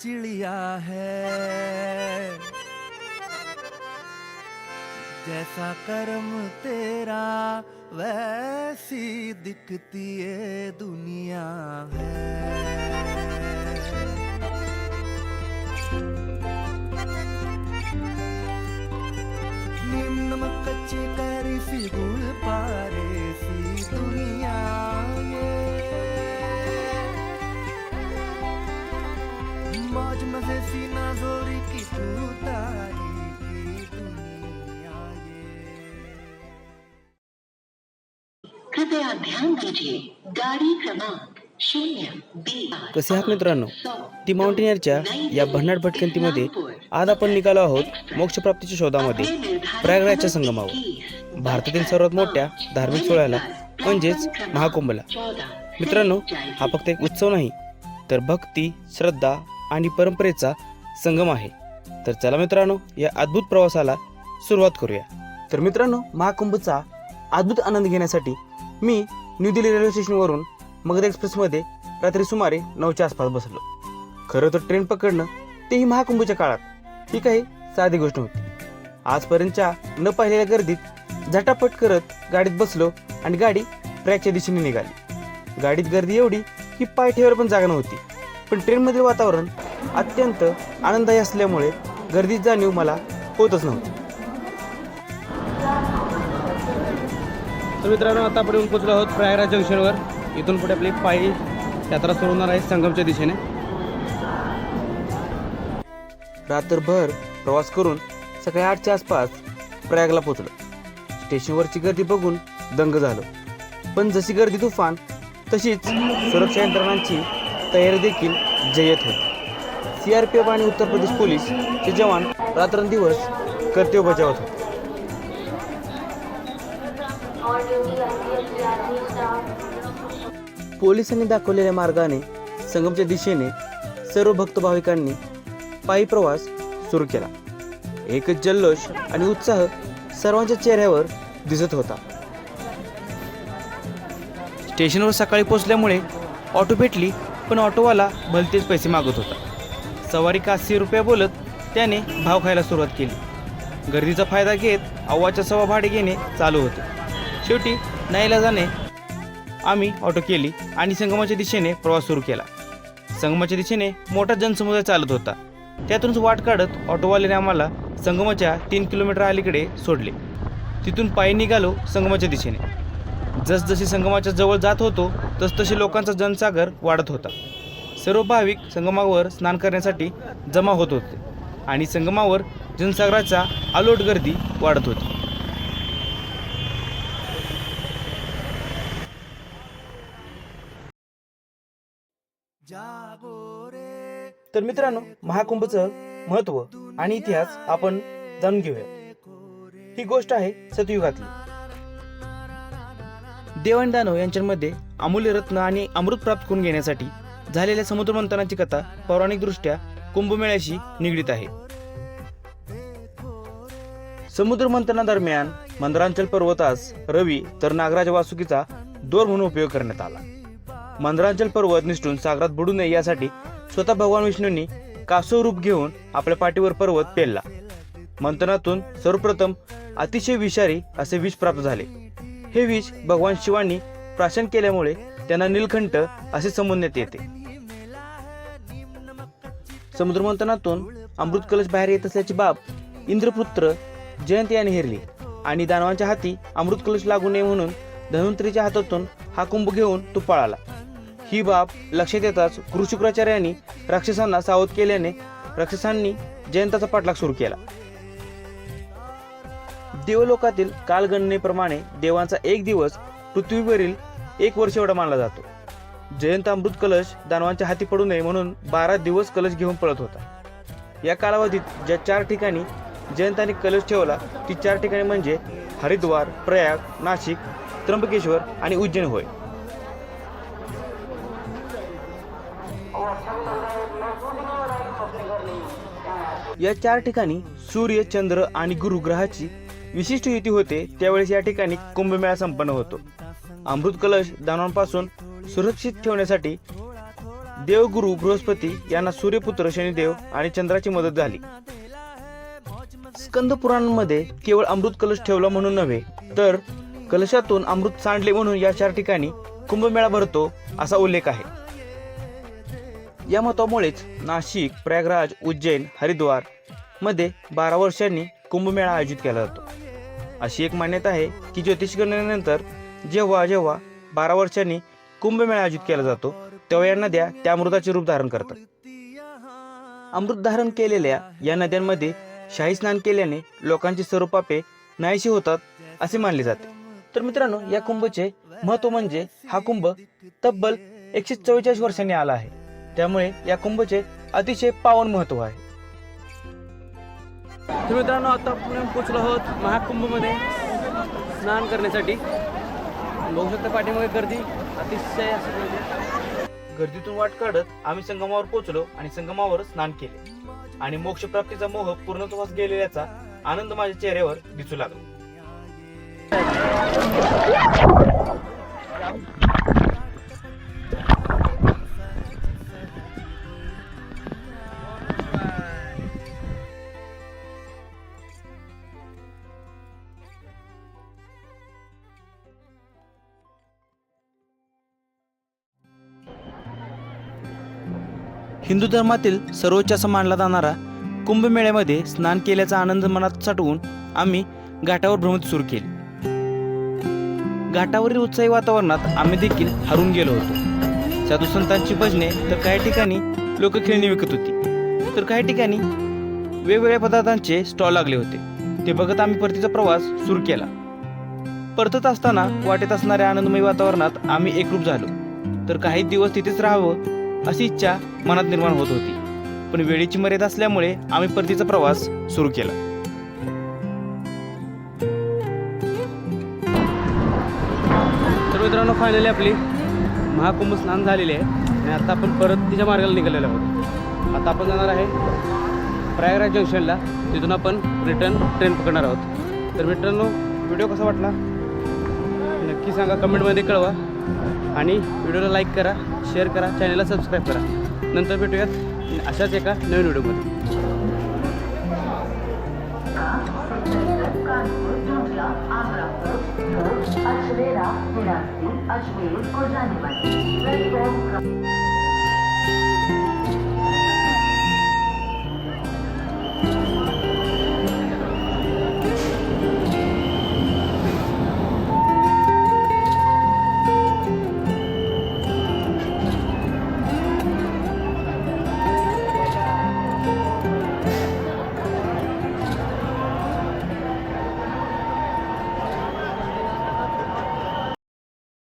चिड़िया है। जैसा कर्म तेरा वैसी दिखती है दुनिया है। कृपया ध्यान दीजिए गाड़ी क्रमांक कसे आहात मित्रांनो? दी माउंटेनियरच्या या भन्नाट भटकंतीमध्ये आज आपण निघालो आहोत मोक्षप्राप्तीच्या शोधामध्ये प्रयागराजच्या संगमावर. भारतातील सर्वात मोठ्या धार्मिक सोहळ्याला म्हणजेच महाकुंभला. मित्रांनो हा फक्त एक उत्सव नाही तर भक्ती श्रद्धा आणि परंपरेचा संगम आहे. तर चला मित्रांनो या अद्भुत प्रवासाला सुरुवात करूया. तर मित्रांनो महाकुंभचा अद्भुत आनंद घेण्यासाठी मी न्यू दिल्ली रेल्वे स्टेशनवरून मगध एक्सप्रेसमध्ये रात्री सुमारे नऊच्या आसपास बसलो. खरं तर ट्रेन पकडणं तेही महाकुंभच्या काळात ही काही साधी गोष्ट होती. आजपर्यंतच्या न पाहिलेल्या गर्दीत झटापट करत गाडीत बसलो आणि गाडी ट्रॅकच्या दिशेने निघाली. गाडीत गर्दी एवढी की पाय ठेवायला पण जागा नव्हती. पण ट्रेनमधील वातावरण अत्यंत आनंददायी असल्यामुळे गर्दीची जाणीव मला होतच नव्हती. तर मित्रांनो आता आपण येऊन पोचलो आहोत प्रयागराज जंक्शनवर. इथून पुढे आपली पायी यात्रा सुरू होणार आहे संगमच्या दिशेने. रात्रभर प्रवास करून सकाळी आठच्या आसपास प्रयागला पोचलो स्टेशनवरची गर्दी बघून दंग झालो. पण जशी गर्दी तुफान तशीच सुरक्षा यंत्रणांची तयारी देखील जय्यत होती. सी आर पी एफ आणि उत्तर प्रदेश पोलीस चे जवान रात्रंदिवस कर्तव्य बजावत होते. पोलिसांनी दाखवलेल्या मार्गाने संगमच्या दिशेने सर्व भक्त भाविकांनी पायी प्रवास सुरू केला. एकच जल्लोष आणि उत्साह सर्वांच्या चेहऱ्यावर दिसत होता. स्टेशनवर सकाळी पोचल्यामुळे ऑटो भेटली पण ऑटोवाला भलतेच पैसे मागत होता. सवारी काशी रुपये बोलत त्याने भाव खायला सुरुवात केली. गर्दीचा फायदा घेत अव्वाच्या सव्वा भाडे घेणे चालू होते. शेवटी नाईलाजाने आम्ही ऑटो केली आणि संगमाच्या दिशेने प्रवास सुरू केला. संगमाच्या दिशेने मोठा जनसमुदाय चालत होता. त्यातूनच वाट काढत ऑटोवाल्याने आम्हाला संगमाच्या तीन किलोमीटर अलीकडे सोडले. तिथून पायी निघालो संगमाच्या दिशेने. जसजशी संगमाच्या जवळ जात होतो तसतशी लोकांचा जनसागर वाढत होता. सर्व भाविक संगमावर स्नान करण्यासाठी जमा होत होते आणि संगमावर जनसागराचा अलोट गर्दी वाढत होती. तर मित्रांनो महाकुंभचं महत्त्व आणि इतिहास आपण जाणून घेऊया. ही गोष्ट आहे सतयुगातली. देव आणि दानव यांच्यामध्ये अमूल्य रत्न आणि अमृत प्राप्त करून घेण्यासाठी झालेल्या समुद्र मंथनाची कथा पौराणिकदृष्ट्या कुंभमेळ्याशी निगडीत आहे. समुद्र मंथनादरम्यान मंदरांचल पर्वतास रवी तर नागराज वासुकीचा दोर म्हणून उपयोग करण्यात आला. मंदरांचल पर्वत निसटून सागरात बुडू नये यासाठी स्वतः भगवान विष्णूंनी कासव रूप घेऊन आपल्या पाठीवर पर्वत पेलला मंथनातून सर्वप्रथम अतिशय विषारी असे विष प्राप्त झाले. हे विष भगवान शिवांनी प्राशन केल्यामुळे त्यांना नीलकंठ असे संबोधण्यात येते. समुद्रमंथनातून अमृत कलश बाहेर येत असल्याची बाब इंद्रपुत्र जयंत याने हेरली आणि दानवांच्या हाती अमृत कलश लागू नये म्हणून धन्वंतरीच्या हातातून हा कुंभ घेऊन तो पळाला. ही बाब लक्षात येताच कृषुक्राचार्यांनी राक्षसांना सावध केल्याने राक्षसांनी जयंताचा पाठलाग सुरू केला. देवलोकातील कालगणनेप्रमाणे देवांचा एक दिवस पृथ्वीवरील एक वर्ष एवढा मानला जातो. जयंत अमृत कलश दानवांच्या हाती पडू नये म्हणून बारा दिवस कलश घेऊन पळत होता. या कालावधीत ज्या चार ठिकाणी जयंताने कलश ठेवला ती चार ठिकाणी म्हणजे हरिद्वार प्रयाग नाशिक त्र्यंबकेश्वर आणि उज्जैन होय. या चार ठिकाणी सूर्य चंद्र आणि गुरुग्रहाची विशिष्ट युती होते त्यावेळेस या ठिकाणी कुंभमेळा संपन्न होतो. अमृत कलश दानवांपासून सुरक्षित ठेवण्यासाठी देवगुरु बृहस्पती यांना सूर्यपुत्र शनिदेव आणि चंद्राची मदत झाली. स्कंद पुराणांमध्ये केवळ अमृत कलश ठेवला म्हणून नव्हे तर कलशातून अमृत सांडले म्हणून या चार ठिकाणी कुंभमेळा भरतो असा उल्लेख आहे. या मतामुळेच नाशिक प्रयागराज उज्जैन हरिद्वारमध्ये बारा वर्षांनी कुंभमेळा आयोजित केला जातो. अशी एक मान्यता आहे की ज्योतिष गणनेनंतर जेव्हा जेव्हा बारा वर्षांनी कुंभमेळा आयोजित केला जातो तेव्हा या नद्या त्या अमृताचे रूप धारण करतात. अमृत धारण केलेल्या या नद्यांमध्ये शाही स्नान केल्याने लोकांची सर्व पापे नाहीशी होतात असे मानले जाते. तर मित्रांनो या कुंभचे महत्त्व म्हणजे हा कुंभ तब्बल एकशे चव्वेचाळीस वर्षांनी आला आहे. त्यामुळे या कुंभचे अतिशय पावन महत्त्व आहे. तर मित्रांनो आता आपण पोचलो आहोत महाकुंभमध्ये. स्नान करण्यासाठी. बघू शकता पाठीमागे गर्दी अतिशय. गर्दीतून वाट काढत आम्ही संगमावर पोहोचलो आणि संगमावर स्नान केले. आणि मोक्ष प्राप्तीचा मोह पूर्णत्वास गेलेल्याचा आनंद माझ्या चेहऱ्यावर दिसू लागला. हिंदू धर्मातील सर्वोच्च मानला जाणारा कुंभमेळ्यामध्ये स्नान केल्याचा आनंद मनात साठवून आम्ही घाटावर भ्रमण सुरू केली. घाटावरील उत्साही वातावरणात आम्ही देखील हरून गेलो होतो. साधू संतांची भजने तर काही ठिकाणी लोक खेळणी विकत होती. तर काही ठिकाणी वेगवेगळ्या पदार्थांचे स्टॉल लागले होते. ते बघत आम्ही परतीचा प्रवास सुरू केला. परतत असताना वाटेत असणाऱ्या आनंदमय वातावरणात आम्ही एकरूप झालो. तर काही दिवस तिथेच राहावं अशी इच्छा मनात निर्माण होत होती. पण वेळेची मर्यादा असल्यामुळे आम्ही परतीचा प्रवास सुरू केला. तर मित्रांनो फायनली आपली महाकुंभ स्नान झालेले आहे. आणि आता आपण परत तिच्या मार्गाला निघालेलो आहोत. आता आपण जाणार आहे प्रयागराज जंक्शनला. तिथून आपण रिटर्न ट्रेन पकडणार आहोत. तर मित्रांनो व्हिडिओ कसा वाटला? नक्की सांगा कमेंटमध्ये कळवा. आणि व्हिडिओला लाईक करा शेअर करा चॅनलला सबस्क्राईब करा. नंतर भेटूयात अशाच एका नवीन व्हिडिओमध्ये.